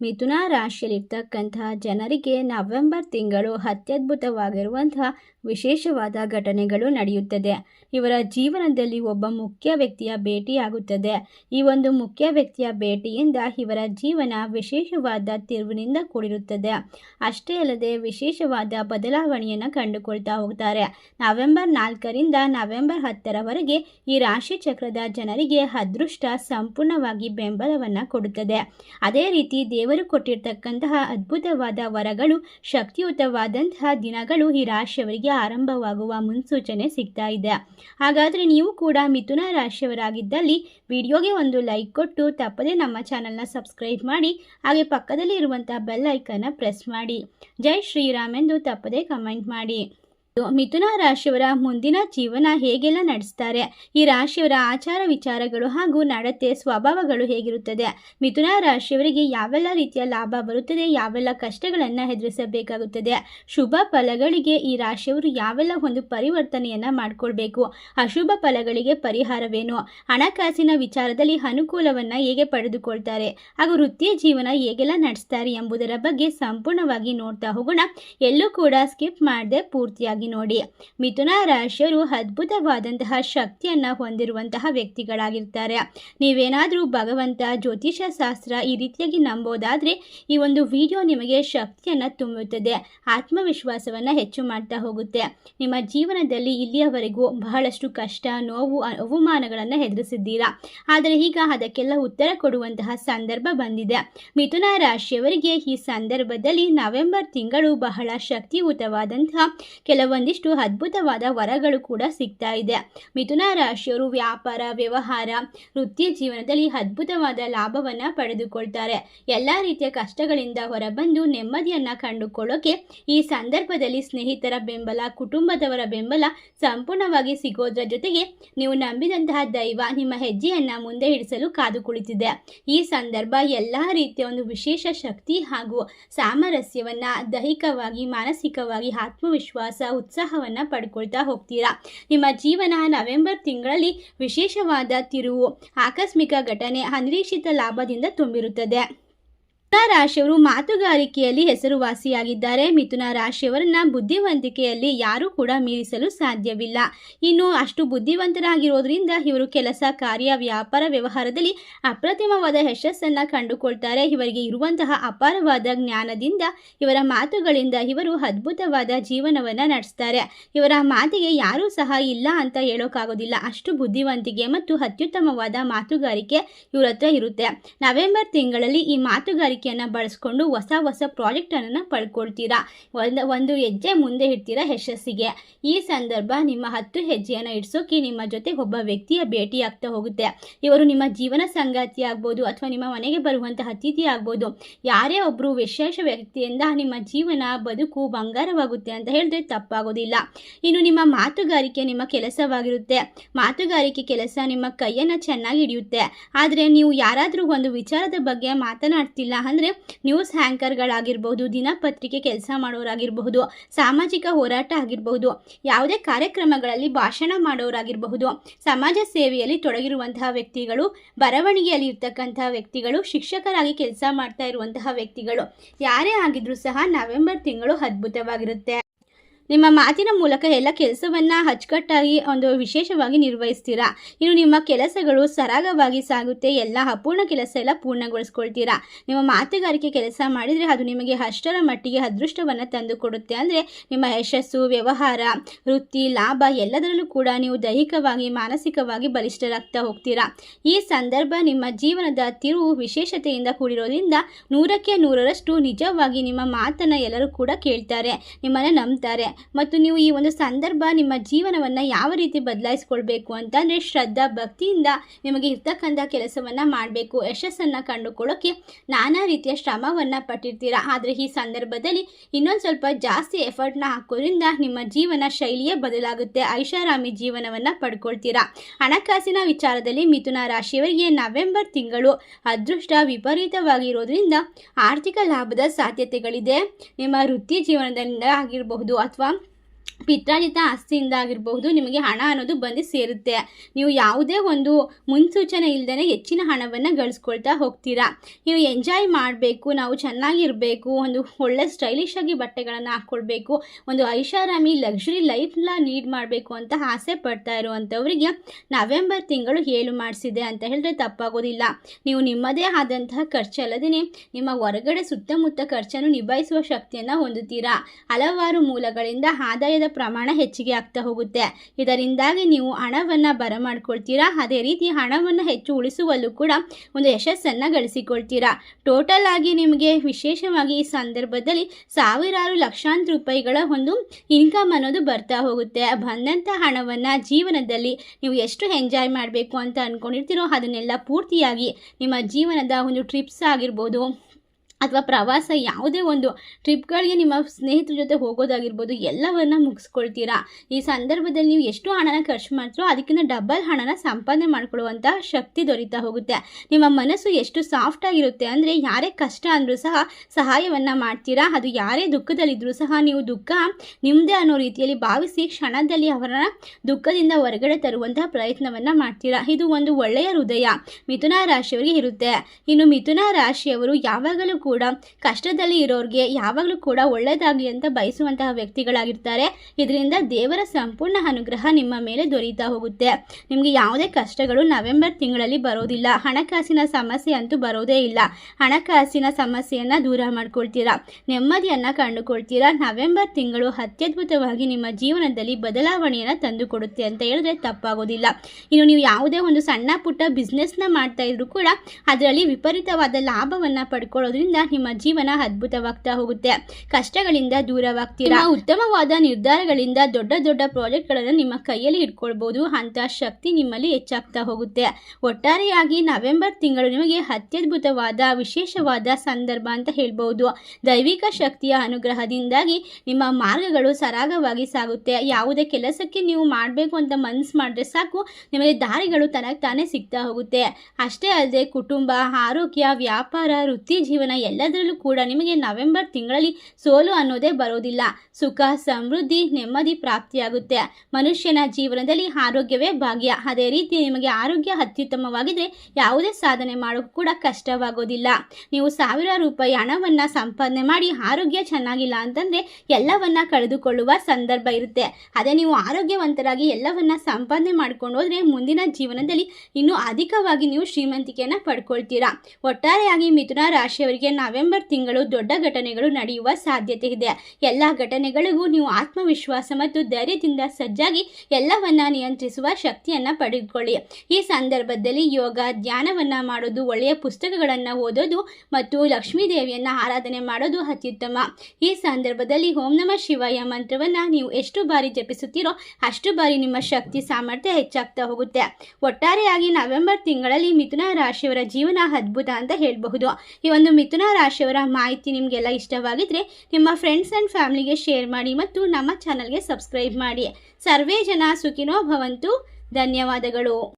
ಮಿಥುನ ರಾಶಿಯಲ್ಲಿರ್ತಕ್ಕಂತಹ ಜನರಿಗೆ ನವೆಂಬರ್ ತಿಂಗಳು ಅತ್ಯದ್ಭುತವಾಗಿರುವಂತಹ ವಿಶೇಷವಾದ ಘಟನೆಗಳು ನಡೆಯುತ್ತದೆ. ಇವರ ಜೀವನದಲ್ಲಿ ಒಬ್ಬ ಮುಖ್ಯ ವ್ಯಕ್ತಿಯ ಭೇಟಿಯಾಗುತ್ತದೆ. ಈ ಒಂದು ಮುಖ್ಯ ವ್ಯಕ್ತಿಯ ಭೇಟಿಯಿಂದ ಇವರ ಜೀವನ ವಿಶೇಷವಾದ ತಿರುವಿನಿಂದ ಕೂಡಿರುತ್ತದೆ. ಅಷ್ಟೇ ಅಲ್ಲದೆ ವಿಶೇಷವಾದ ಬದಲಾವಣೆಯನ್ನು ಕಂಡುಕೊಳ್ತಾ ಹೋಗ್ತಾರೆ. ನವೆಂಬರ್ ನಾಲ್ಕರಿಂದ ನವೆಂಬರ್ ಹತ್ತರವರೆಗೆ ಈ ರಾಶಿ ಚಕ್ರದ ಜನರಿಗೆ ಅದೃಷ್ಟ ಸಂಪೂರ್ಣವಾಗಿ ಬೆಂಬಲವನ್ನು ಕೊಡುತ್ತದೆ. ಅದೇ ರೀತಿ ದೇವರು ಕೊಟ್ಟಿರ್ತಕ್ಕಂತಹ ಅದ್ಭುತವಾದ ವರಗಳು, ಶಕ್ತಿಯುತವಾದಂತಹ ದಿನಗಳು ಈ ರಾಶಿಯವರಿಗೆ ಆರಂಭವಾಗುವ ಮುನ್ಸೂಚನೆ ಸಿಗ್ತಾ ಇದೆ. ಹಾಗಾದರೆ ನೀವು ಕೂಡ ಮಿಥುನ ರಾಶಿಯವರಾಗಿದ್ದಲ್ಲಿ ವಿಡಿಯೋಗೆ ಒಂದು ಲೈಕ್ ಕೊಟ್ಟು ತಪ್ಪದೆ ನಮ್ಮ ಚಾನಲ್ನ ಸಬ್ಸ್ಕ್ರೈಬ್ ಮಾಡಿ, ಹಾಗೆ ಪಕ್ಕದಲ್ಲಿ ಇರುವಂತಹ ಬೆಲ್ ಐಕನ್ನ ಪ್ರೆಸ್ ಮಾಡಿ. ಜೈ ಶ್ರೀರಾಮ್ ಎಂದು ತಪ್ಪದೆ ಕಮೆಂಟ್ ಮಾಡಿ. ಮಿಥುನ ರಾಶಿಯವರ ಮುಂದಿನ ಜೀವನ ಹೇಗೆಲ್ಲ ನಡೆಸ್ತಾರೆ? ಈ ರಾಶಿಯವರ ಆಚಾರ ವಿಚಾರಗಳು ಹಾಗೂ ನಡತೆ ಸ್ವಭಾವಗಳು ಹೇಗಿರುತ್ತದೆ? ಮಿಥುನ ರಾಶಿಯವರಿಗೆ ಯಾವೆಲ್ಲ ರೀತಿಯ ಲಾಭ ಬರುತ್ತದೆ? ಯಾವೆಲ್ಲ ಕಷ್ಟಗಳನ್ನು ಎದುರಿಸಬೇಕಾಗುತ್ತದೆ? ಶುಭ ಫಲಗಳಿಗೆ ಈ ರಾಶಿಯವರು ಯಾವೆಲ್ಲ ಒಂದು ಪರಿವರ್ತನೆಯನ್ನು ಮಾಡಿಕೊಳ್ಬೇಕು? ಅಶುಭ ಫಲಗಳಿಗೆ ಪರಿಹಾರವೇನು? ಹಣಕಾಸಿನ ವಿಚಾರದಲ್ಲಿ ಅನುಕೂಲವನ್ನು ಹೇಗೆ ಪಡೆದುಕೊಳ್ತಾರೆ? ಹಾಗೂ ವೃತ್ತಿಯ ಜೀವನ ಹೇಗೆಲ್ಲ ನಡೆಸ್ತಾರೆ ಎಂಬುದರ ಬಗ್ಗೆ ಸಂಪೂರ್ಣವಾಗಿ ನೋಡ್ತಾ ಹೋಗೋಣ. ಎಲ್ಲೂ ಕೂಡ ಸ್ಕಿಪ್ ಮಾಡದೆ ಪೂರ್ತಿಯಾಗಿ ನೋಡಿ. ಮಿಥುನ ರಾಶಿಯವರು ಅದ್ಭುತವಾದಂತಹ ಶಕ್ತಿಯನ್ನು ಹೊಂದಿರುವಂತಹ ವ್ಯಕ್ತಿಗಳಾಗಿರ್ತಾರೆ. ನೀವೇನಾದರೂ ಭಗವಂತ ಜ್ಯೋತಿಷ ಶಾಸ್ತ್ರ ಈ ರೀತಿಯಾಗಿ ನಂಬೋದಾದರೆ ಈ ಒಂದು ವಿಡಿಯೋ ನಿಮಗೆ ಶಕ್ತಿಯನ್ನು ತುಂಬುತ್ತದೆ. ಆತ್ಮವಿಶ್ವಾಸವನ್ನು ಹೆಚ್ಚು ಮಾಡ್ತಾ ಹೋಗುತ್ತೆ. ನಿಮ್ಮ ಜೀವನದಲ್ಲಿ ಇಲ್ಲಿಯವರೆಗೂ ಬಹಳಷ್ಟು ಕಷ್ಟ, ನೋವು ಅವಮಾನಗಳನ್ನು ಎದುರಿಸಿದ್ದೀರಾ? ಆದರೆ ಈಗ ಅದಕ್ಕೆಲ್ಲ ಉತ್ತರ ಕೊಡುವಂತಹ ಸಂದರ್ಭ ಬಂದಿದೆ. ಮಿಥುನ ರಾಶಿಯವರಿಗೆ ಈ ಸಂದರ್ಭದಲ್ಲಿ ನವೆಂಬರ್ ತಿಂಗಳು ಬಹಳ ಶಕ್ತಿಯುತವಾದಂತಹ ಕೆಲವೊಂದಿಷ್ಟು ಅದ್ಭುತವಾದ ವರಗಳು ಕೂಡ ಸಿಗ್ತಾ ಇದೆ. ಮಿಥುನ ರಾಶಿಯವರು ವ್ಯಾಪಾರ, ವ್ಯವಹಾರ, ವೃತ್ತಿ ಜೀವನದಲ್ಲಿ ಅದ್ಭುತವಾದ ಲಾಭವನ್ನು ಪಡೆದುಕೊಳ್ತಾರೆ. ಎಲ್ಲ ರೀತಿಯ ಕಷ್ಟಗಳಿಂದ ಹೊರಬಂದು ನೆಮ್ಮದಿಯನ್ನು ಕಂಡುಕೊಳ್ಳೋಕೆ ಈ ಸಂದರ್ಭದಲ್ಲಿ ಸ್ನೇಹಿತರ ಬೆಂಬಲ, ಕುಟುಂಬದವರ ಬೆಂಬಲ ಸಂಪೂರ್ಣವಾಗಿ ಸಿಗೋದ್ರ ಜೊತೆಗೆ ನೀವು ನಂಬಿದಂತಹ ದೈವ ನಿಮ್ಮ ಹೆಜ್ಜೆಯನ್ನು ಮುಂದೆ ಇಡಿಸಲು ಕಾದು ಕುಳಿತಿದೆ ಈ ಸಂದರ್ಭ ಎಲ್ಲ ರೀತಿಯ ಒಂದು ವಿಶೇಷ ಶಕ್ತಿ ಹಾಗೂ ಸಾಮರಸ್ಯವನ್ನು ದೈಹಿಕವಾಗಿ, ಮಾನಸಿಕವಾಗಿ, ಆತ್ಮವಿಶ್ವಾಸ ಉತ್ಸಾಹವನ್ನು ಪಡ್ಕೊಳ್ತಾ ಹೋಗ್ತೀರಾ? ನಿಮ್ಮ ಜೀವನ ನವೆಂಬರ್ ತಿಂಗಳಲ್ಲಿ ವಿಶೇಷವಾದ ತಿರುವು ಆಕಸ್ಮಿಕ ಘಟನೆ ಅನಿರೀಕ್ಷಿತ ಲಾಭದಿಂದ ತುಂಬಿರುತ್ತದೆ. ರಾಶಿಯವರು ಮಾತುಗಾರಿಕೆಯಲ್ಲಿ ಹೆಸರುವಾಸಿಯಾಗಿದ್ದಾರೆ. ಮಿಥುನ ರಾಶಿಯವರನ್ನ ಬುದ್ಧಿವಂತಿಕೆಯಲ್ಲಿ ಯಾರೂ ಕೂಡ ಮೀರಿಸಲು ಸಾಧ್ಯವಿಲ್ಲ. ಇನ್ನು ಅಷ್ಟು ಬುದ್ಧಿವಂತರಾಗಿರೋದ್ರಿಂದ ಇವರು ಕೆಲಸ, ಕಾರ್ಯ, ವ್ಯಾಪಾರ ವ್ಯವಹಾರದಲ್ಲಿ ಅಪ್ರತಿಮವಾದ ಯಶಸ್ಸನ್ನು ಕಂಡುಕೊಳ್ತಾರೆ. ಇವರಿಗೆ ಇರುವಂತಹ ಅಪಾರವಾದ ಜ್ಞಾನದಿಂದ, ಇವರ ಮಾತುಗಳಿಂದ ಇವರು ಅದ್ಭುತವಾದ ಜೀವನವನ್ನು ನಡೆಸ್ತಾರೆ. ಇವರ ಮಾತಿಗೆ ಯಾರೂ ಸಹ ಇಲ್ಲ ಅಂತ ಹೇಳೋಕ್ಕಾಗೋದಿಲ್ಲ ಅಷ್ಟು ಬುದ್ಧಿವಂತಿಕೆ ಮತ್ತು ಅತ್ಯುತ್ತಮವಾದ ಮಾತುಗಾರಿಕೆ ಇವರ ಹತ್ರ ಇರುತ್ತೆ. ನವೆಂಬರ್ ತಿಂಗಳಲ್ಲಿ ಈ ಮಾತುಗಾರಿಕೆ ಬಳಸ್ಕೊಂಡು ಹೊಸ ಹೊಸ ಪ್ರಾಜೆಕ್ಟನ್ನು ಪಡ್ಕೊಳ್ತೀರಾ? ಒಂದು ಒಂದು ಹೆಜ್ಜೆ ಮುಂದೆ ಇಡ್ತೀರಾ ಯಶಸ್ಸಿಗೆ? ಈ ಸಂದರ್ಭ ನಿಮ್ಮ ಹತ್ತು ಹೆಜ್ಜೆಯನ್ನು ಇಡ್ಸೋಕೆ ನಿಮ್ಮ ಜೊತೆ ಒಬ್ಬ ವ್ಯಕ್ತಿಯ ಭೇಟಿ ಆಗ್ತಾ ಹೋಗುತ್ತೆ. ಇವರು ನಿಮ್ಮ ಜೀವನ ಸಂಗಾತಿ ಆಗ್ಬೋದು ಅಥವಾ ನಿಮ್ಮ ಮನೆಗೆ ಬರುವಂತಹ ಅತಿಥಿ ಆಗ್ಬೋದು. ಯಾರೇ ಒಬ್ಬರು ವಿಶೇಷ ವ್ಯಕ್ತಿಯಿಂದ ನಿಮ್ಮ ಜೀವನ, ಬದುಕು ಬಂಗಾರವಾಗುತ್ತೆ ಅಂತ ಹೇಳಿದ್ರೆ ತಪ್ಪಾಗೋದಿಲ್ಲ. ಇನ್ನು ನಿಮ್ಮ ಮಾತುಗಾರಿಕೆ ನಿಮ್ಮ ಕೆಲಸವಾಗಿರುತ್ತೆ. ಮಾತುಗಾರಿಕೆ ಕೆಲಸ ನಿಮ್ಮ ಕೈಯನ್ನು ಚೆನ್ನಾಗಿ ಹಿಡಿಯುತ್ತೆ. ಆದರೆ ನೀವು ಯಾರಾದರೂ ಒಂದು ವಿಚಾರದ ಬಗ್ಗೆ ಮಾತನಾಡ್ತಿಲ್ಲ ಅಂದರೆ ನ್ಯೂಸ್ ಹ್ಯಾಂಕರ್ಗಳಾಗಿರ್ಬೋದು ದಿನಪತ್ರಿಕೆ ಕೆಲಸ ಮಾಡೋರಾಗಿರಬಹುದು, ಸಾಮಾಜಿಕ ಹೋರಾಟ ಆಗಿರಬಹುದು, ಯಾವುದೇ ಕಾರ್ಯಕ್ರಮಗಳಲ್ಲಿ ಭಾಷಣ ಮಾಡೋರಾಗಿರಬಹುದು, ಸಮಾಜ ಸೇವೆಯಲ್ಲಿ ತೊಡಗಿರುವಂತಹ ವ್ಯಕ್ತಿಗಳು, ಬರವಣಿಗೆಯಲ್ಲಿ ಇರ್ತಕ್ಕಂತಹ ವ್ಯಕ್ತಿಗಳು, ಶಿಕ್ಷಕರಾಗಿ ಕೆಲಸ ಮಾಡ್ತಾ ಇರುವಂತಹ ವ್ಯಕ್ತಿಗಳು, ಯಾರೇ ಆಗಿದ್ರೂ ಸಹ ನವೆಂಬರ್ ತಿಂಗಳು ಅದ್ಭುತವಾಗಿರುತ್ತೆ. ನಿಮ್ಮ ಮಾತಿನ ಮೂಲಕ ಎಲ್ಲ ಕೆಲಸವನ್ನು ಅಚ್ಚುಕಟ್ಟಾಗಿ ಒಂದು ವಿಶೇಷವಾಗಿ ನಿರ್ವಹಿಸ್ತೀರಾ? ಇನ್ನು ನಿಮ್ಮ ಕೆಲಸಗಳು ಸರಾಗವಾಗಿ ಸಾಗುತ್ತೆ, ಎಲ್ಲ ಅಪೂರ್ಣ ಕೆಲಸ ಎಲ್ಲ ಪೂರ್ಣಗೊಳಿಸ್ಕೊಳ್ತೀರಾ? ನಿಮ್ಮ ಮಾತುಗಾರಿಕೆ ಕೆಲಸ ಮಾಡಿದರೆ ಅದು ನಿಮಗೆ ಅಷ್ಟರ ಮಟ್ಟಿಗೆ ಅದೃಷ್ಟವನ್ನು ತಂದು ಕೊಡುತ್ತೆ ಅಂದರೆ ನಿಮ್ಮ ಯಶಸ್ಸು, ವ್ಯವಹಾರ, ವೃತ್ತಿ, ಲಾಭ ಎಲ್ಲದರಲ್ಲೂ ಕೂಡ ನೀವು ದೈಹಿಕವಾಗಿ, ಮಾನಸಿಕವಾಗಿ ಬಲಿಷ್ಠರಾಗ್ತಾ ಹೋಗ್ತೀರಾ? ಈ ಸಂದರ್ಭ ನಿಮ್ಮ ಜೀವನದ ತಿರುವು ವಿಶೇಷತೆಯಿಂದ ಕೂಡಿರೋದ್ರಿಂದ ನೂರಕ್ಕೆ ನೂರರಷ್ಟು ನಿಜವಾಗಿ ನಿಮ್ಮ ಮಾತನ್ನು ಎಲ್ಲರೂ ಕೂಡ ಕೇಳ್ತಾರೆ, ನಿಮ್ಮನ್ನು ನಂಬ್ತಾರೆ. ಮತ್ತು ನೀವು ಈ ಒಂದು ಸಂದರ್ಭ ನಿಮ್ಮ ಜೀವನವನ್ನು ಯಾವ ರೀತಿ ಬದಲಾಯಿಸ್ಕೊಳ್ಬೇಕು ಅಂತಂದರೆ ಶ್ರದ್ಧಾ ಭಕ್ತಿಯಿಂದ ನಿಮಗೆ ಇರ್ತಕ್ಕಂಥ ಕೆಲಸವನ್ನು ಮಾಡಬೇಕು, ಯಶಸ್ಸನ್ನು ಕಂಡುಕೊಳ್ಳೋಕ್ಕೆ ನಾನಾ ರೀತಿಯ ಶ್ರಮವನ್ನು ಪಟ್ಟಿರ್ತೀರ? ಆದರೆ ಈ ಸಂದರ್ಭದಲ್ಲಿ ಇನ್ನೊಂದು ಸ್ವಲ್ಪ ಜಾಸ್ತಿ ಎಫರ್ಟ್ನ ಹಾಕೋದ್ರಿಂದ ನಿಮ್ಮ ಜೀವನ ಶೈಲಿಯೇ ಬದಲಾಗುತ್ತೆ, ಐಷಾರಾಮಿ ಜೀವನವನ್ನು ಪಡ್ಕೊಳ್ತೀರಾ? ಹಣಕಾಸಿನ ವಿಚಾರದಲ್ಲಿ ಮಿಥುನ ರಾಶಿಯವರಿಗೆ ನವೆಂಬರ್ ತಿಂಗಳು ಅದೃಷ್ಟ ವಿಪರೀತವಾಗಿರೋದ್ರಿಂದ ಆರ್ಥಿಕ ಲಾಭದ ಸಾಧ್ಯತೆಗಳಿದೆ. ನಿಮ್ಮ ವೃತ್ತಿ ಜೀವನದಿಂದ ಆಗಿರಬಹುದು ಅಥವಾ طبعا. ಪಿತ್ರಾಜಿತ ಆಸ್ತಿಯಿಂದ ಆಗಿರಬಹುದು ನಿಮಗೆ ಹಣ ಅನ್ನೋದು ಬಂದು ಸೇರುತ್ತೆ. ನೀವು ಯಾವುದೇ ಒಂದು ಮುನ್ಸೂಚನೆ ಇಲ್ಲದೇ ಹೆಚ್ಚಿನ ಹಣವನ್ನು ಗಳಿಸ್ಕೊಳ್ತಾ ಹೋಗ್ತೀರಾ. ನೀವು ಎಂಜಾಯ್ ಮಾಡಬೇಕು, ನಾವು ಚೆನ್ನಾಗಿರಬೇಕು, ಒಂದು ಒಳ್ಳೆ ಸ್ಟೈಲಿಶ್ ಆಗಿ ಬಟ್ಟೆಗಳನ್ನು ಹಾಕ್ಕೊಳ್ಬೇಕು ಒಂದು ಐಷಾರಾಮಿ ಲಕ್ಸುರಿ ಲೈಫ್ನ ಲೀಡ್ ಮಾಡಬೇಕು ಅಂತ ಆಸೆ ಪಡ್ತಾ ಇರುವಂಥವರಿಗೆ ನವೆಂಬರ್ ತಿಂಗಳು ಏಳು ಮಾಡಿಸಿದೆ ಅಂತ ಹೇಳಿದ್ರೆ ತಪ್ಪಾಗೋದಿಲ್ಲ. ನೀವು ನಿಮ್ಮದೇ ಆದಂತಹ ಖರ್ಚಲ್ಲದೇ ನಿಮ್ಮ ಹೊರಗಡೆ ಸುತ್ತಮುತ್ತ ಖರ್ಚನ್ನು ನಿಭಾಯಿಸುವ ಶಕ್ತಿಯನ್ನು ಹೊಂದುತ್ತೀರಾ. ಹಲವಾರು ಮೂಲಗಳಿಂದ ಆದಾಯದ ಪ್ರಮಾಣ ಹೆಚ್ಚಿಗೆ ಆಗ್ತಾ ಹೋಗುತ್ತೆ. ಇದರಿಂದಾಗಿ ನೀವು ಹಣವನ್ನು ಬರಮಾಡ್ಕೊಳ್ತೀರಾ? ಅದೇ ರೀತಿ ಹಣವನ್ನು ಹೆಚ್ಚು ಉಳಿಸುವಲ್ಲೂ ಕೂಡ ಒಂದು ಯಶಸ್ಸನ್ನು ಗಳಿಸಿಕೊಳ್ತೀರಾ? ಟೋಟಲ್ ಆಗಿ ನಿಮಗೆ ವಿಶೇಷವಾಗಿ ಈ ಸಂದರ್ಭದಲ್ಲಿ ಸಾವಿರಾರು ಲಕ್ಷಾಂತರ ರೂಪಾಯಿಗಳ ಒಂದು ಇನ್ಕಮ್ ಅನ್ನೋದು ಬರ್ತಾ ಹೋಗುತ್ತೆ. ಬಂದಂಥ ಹಣವನ್ನು ಜೀವನದಲ್ಲಿ ನೀವು ಎಷ್ಟು ಎಂಜಾಯ್ ಮಾಡಬೇಕು ಅಂತ ಅಂದ್ಕೊಂಡಿರ್ತೀರೋ ಅದನ್ನೆಲ್ಲ ಪೂರ್ತಿಯಾಗಿ ನಿಮ್ಮ ಜೀವನದ ಒಂದು ಟ್ರಿಪ್ಸ್ ಆಗಿರ್ಬೋದು ಅಥವಾ ಪ್ರವಾಸ ಯಾವುದೇ ಒಂದು ಟ್ರಿಪ್ಗಳಿಗೆ ನಿಮ್ಮ ಸ್ನೇಹಿತರ ಜೊತೆ ಹೋಗೋದಾಗಿರ್ಬೋದು, ಎಲ್ಲವನ್ನ ಮುಗಿಸ್ಕೊಳ್ತೀರಾ? ಈ ಸಂದರ್ಭದಲ್ಲಿ ನೀವು ಎಷ್ಟು ಹಣನ ಖರ್ಚು ಮಾಡ್ತೀರೋ ಅದಕ್ಕಿಂತ ಡಬಲ್ ಹಣನ ಸಂಪಾದನೆ ಮಾಡಿಕೊಳ್ಳುವಂಥ ಶಕ್ತಿ ದೊರೀತಾ ಹೋಗುತ್ತೆ. ನಿಮ್ಮ ಮನಸ್ಸು ಎಷ್ಟು ಸಾಫ್ಟ್ ಆಗಿರುತ್ತೆ ಅಂದರೆ ಯಾರೇ ಕಷ್ಟ ಅಂದರೂ ಸಹ ಸಹಾಯವನ್ನು ಮಾಡ್ತೀರಾ? ಅದು ಯಾರೇ ದುಃಖದಲ್ಲಿದ್ದರೂ ಸಹ ನೀವು ದುಃಖ ನಿಮ್ಮದೇ ಅನ್ನೋ ರೀತಿಯಲ್ಲಿ ಭಾವಿಸಿ ಕ್ಷಣದಲ್ಲಿ ಅವರ ದುಃಖದಿಂದ ಹೊರಗಡೆ ತರುವಂತಹ ಪ್ರಯತ್ನವನ್ನು ಮಾಡ್ತೀರಾ? ಇದು ಒಂದು ಒಳ್ಳೆಯ ಹೃದಯ. ಮಿಥುನ ರಾಶಿಯವರಿಗೆ ಇರುತ್ತೆ. ಇನ್ನು ಮಿಥುನ ರಾಶಿಯವರು ಯಾವಾಗಲೂ ಕೂಡ ಕಷ್ಟದಲ್ಲಿ ಇರೋರಿಗೆ ಯಾವಾಗಲೂ ಕೂಡ ಒಳ್ಳೆಯದಾಗಲಿ ಅಂತ ಬಯಸುವಂತಹ ವ್ಯಕ್ತಿಗಳಾಗಿರ್ತಾರೆ. ಇದರಿಂದ ದೇವರ ಸಂಪೂರ್ಣ ಅನುಗ್ರಹ ನಿಮ್ಮ ಮೇಲೆ ದೊರೀತಾ ಹೋಗುತ್ತೆ. ನಿಮಗೆ ಯಾವುದೇ ಕಷ್ಟಗಳು ನವೆಂಬರ್ ತಿಂಗಳಲ್ಲಿ ಬರೋದಿಲ್ಲ. ಹಣಕಾಸಿನ ಸಮಸ್ಯೆ ಅಂತೂ ಬರೋದೇ ಇಲ್ಲ. ಹಣಕಾಸಿನ ಸಮಸ್ಯೆಯನ್ನು ದೂರ ಮಾಡ್ಕೊಳ್ತೀರಾ? ನೆಮ್ಮದಿಯನ್ನು ಕಂಡುಕೊಳ್ತೀರಾ? ನವೆಂಬರ್ ತಿಂಗಳು ಅತ್ಯದ್ಭುತವಾಗಿ ನಿಮ್ಮ ಜೀವನದಲ್ಲಿ ಬದಲಾವಣೆಯನ್ನು ತಂದುಕೊಡುತ್ತೆ ಅಂತ ಹೇಳಿದ್ರೆ ತಪ್ಪಾಗೋದಿಲ್ಲ. ಇನ್ನು ನೀವು ಯಾವುದೇ ಒಂದು ಸಣ್ಣ ಪುಟ್ಟ ಬಿಸ್ನೆಸ್ನ ಮಾಡ್ತಾ ಇದ್ರೂ ಕೂಡ, ಅದರಲ್ಲಿ ವಿಪರೀತವಾದ ಲಾಭವನ್ನು ಪಡ್ಕೊಳ್ಳೋದ್ರಿಂದ ನಿಮ್ಮ ಜೀವನ ಅದ್ಭುತವಾಗ್ತಾ ಹೋಗುತ್ತೆ. ಕಷ್ಟಗಳಿಂದ ದೂರವಾಗ್ತೀರಾ? ಉತ್ತಮವಾದ ನಿರ್ಧಾರಗಳಿಂದ ದೊಡ್ಡ ದೊಡ್ಡ ಪ್ರಾಜೆಕ್ಟ್ಗಳನ್ನು ನಿಮ್ಮ ಕೈಯಲ್ಲಿ ಇಟ್ಕೊಳ್ಬಹುದು ಅಂತ ಶಕ್ತಿ ನಿಮ್ಮಲ್ಲಿ ಹೆಚ್ಚಾಗ್ತಾ ಹೋಗುತ್ತೆ. ಒಟ್ಟಾರೆಯಾಗಿ ನವೆಂಬರ್ ತಿಂಗಳು ನಿಮಗೆ ಅತ್ಯದ್ಭುತವಾದ ವಿಶೇಷವಾದ ಸಂದರ್ಭ ಅಂತ ಹೇಳ್ಬೋದು. ದೈವಿಕ ಶಕ್ತಿಯ ಅನುಗ್ರಹದಿಂದಾಗಿ ನಿಮ್ಮ ಮಾರ್ಗಗಳು ಸರಾಗವಾಗಿ ಸಾಗುತ್ತೆ. ಯಾವುದೇ ಕೆಲಸಕ್ಕೆ ನೀವು ಮಾಡಬೇಕು ಅಂತ ಮನಸ್ಸು ಮಾಡಿದ್ರೆ ಸಾಕು. ನಿಮಗೆ ದಾರಿಗಳು ತನಗೆ ತಾನೇ ಸಿಗ್ತಾ ಹೋಗುತ್ತೆ. ಅಷ್ಟೇ ಅಲ್ಲದೆ ಕುಟುಂಬ ಆರೋಗ್ಯ ವ್ಯಾಪಾರ ವೃತ್ತಿ ಜೀವನ ಎಲ್ಲದರಲ್ಲೂ ಕೂಡ ನಿಮಗೆ ನವೆಂಬರ್ ತಿಂಗಳಲ್ಲಿ ಸೋಲು ಅನ್ನೋದೇ ಬರೋದಿಲ್ಲ. ಸುಖ, ಸಮೃದ್ಧಿ, ನೆಮ್ಮದಿ ಪ್ರಾಪ್ತಿಯಾಗುತ್ತೆ. ಮನುಷ್ಯನ ಜೀವನದಲ್ಲಿ ಆರೋಗ್ಯವೇ ಭಾಗ್ಯ. ಅದೇ ರೀತಿ ನಿಮಗೆ ಆರೋಗ್ಯ ಅತ್ಯುತ್ತಮವಾಗಿದ್ದರೆ ಯಾವುದೇ ಸಾಧನೆ ಮಾಡೋಕ್ಕೂ ಕೂಡ ಕಷ್ಟವಾಗೋದಿಲ್ಲ. ನೀವು ಸಾವಿರ ರೂಪಾಯಿ ಹಣವನ್ನು ಸಂಪಾದನೆ ಮಾಡಿ ಆರೋಗ್ಯ ಚೆನ್ನಾಗಿಲ್ಲ ಅಂತಂದರೆ ಎಲ್ಲವನ್ನ ಕಳೆದುಕೊಳ್ಳುವ ಸಂದರ್ಭ ಇರುತ್ತೆ. ಅದೇ ನೀವು ಆರೋಗ್ಯವಂತರಾಗಿ ಎಲ್ಲವನ್ನ ಸಂಪಾದನೆ ಮಾಡ್ಕೊಂಡು ಹೋದರೆ ಮುಂದಿನ ಜೀವನದಲ್ಲಿ ಇನ್ನೂ ಅಧಿಕವಾಗಿ ನೀವು ಶ್ರೀಮಂತಿಕೆಯನ್ನು ಪಡ್ಕೊಳ್ತೀರಾ. ಒಟ್ಟಾರೆಯಾಗಿ ಮಿಥುನ ರಾಶಿಯವರಿಗೆ ನವೆಂಬರ್ ತಿಂಗಳು ದೊಡ್ಡ ಘಟನೆಗಳು ನಡೆಯುವ ಸಾಧ್ಯತೆ ಇದೆ. ಎಲ್ಲ ಘಟನೆಗಳಿಗೂ ನೀವು ಆತ್ಮವಿಶ್ವಾಸ ಮತ್ತು ಧೈರ್ಯದಿಂದ ಸಜ್ಜಾಗಿ ಎಲ್ಲವನ್ನ ನಿಯಂತ್ರಿಸುವ ಶಕ್ತಿಯನ್ನ ಪಡೆದುಕೊಳ್ಳಿ. ಈ ಸಂದರ್ಭದಲ್ಲಿ ಯೋಗ, ಧ್ಯಾನವನ್ನ ಮಾಡೋದು, ಒಳ್ಳೆಯ ಪುಸ್ತಕಗಳನ್ನ ಓದೋದು ಮತ್ತು ಲಕ್ಷ್ಮೀ ದೇವಿಯನ್ನು ಆರಾಧನೆ ಮಾಡೋದು ಅತ್ಯುತ್ತಮ. ಈ ಸಂದರ್ಭದಲ್ಲಿ ಓಂ ನಮ ಶಿವಾಯ ಮಂತ್ರವನ್ನ ನೀವು ಎಷ್ಟು ಬಾರಿ ಜಪಿಸುತ್ತೀರೋ ಅಷ್ಟು ಬಾರಿ ನಿಮ್ಮ ಶಕ್ತಿ ಸಾಮರ್ಥ್ಯ ಹೆಚ್ಚಾಗ್ತಾ ಹೋಗುತ್ತೆ. ಒಟ್ಟಾರೆಯಾಗಿ ನವೆಂಬರ್ ತಿಂಗಳಲ್ಲಿ ಮಿಥುನ ರಾಶಿಯವರ ಜೀವನ ಅದ್ಭುತ ಅಂತ ಹೇಳಬಹುದು. ಈ ಒಂದು ಮಿಥುನ ರಾಶಿಯವರ ಮಾಹಿತಿ ನಿಮಗೆಲ್ಲ ಇಷ್ಟವಾಗಿದ್ದರೆ ನಿಮ್ಮ ಫ್ರೆಂಡ್ಸ್ ಆ್ಯಂಡ್ ಫ್ಯಾಮಿಲಿಗೆ ಶೇರ್ ಮಾಡಿ ಮತ್ತು ನಮ್ಮ ಚಾನಲ್ಗೆ ಸಬ್ಸ್ಕ್ರೈಬ್ ಮಾಡಿ. ಸರ್ವೇ ಜನ ಸುಖಿನೋ ಭವಂತು. ಧನ್ಯವಾದಗಳು.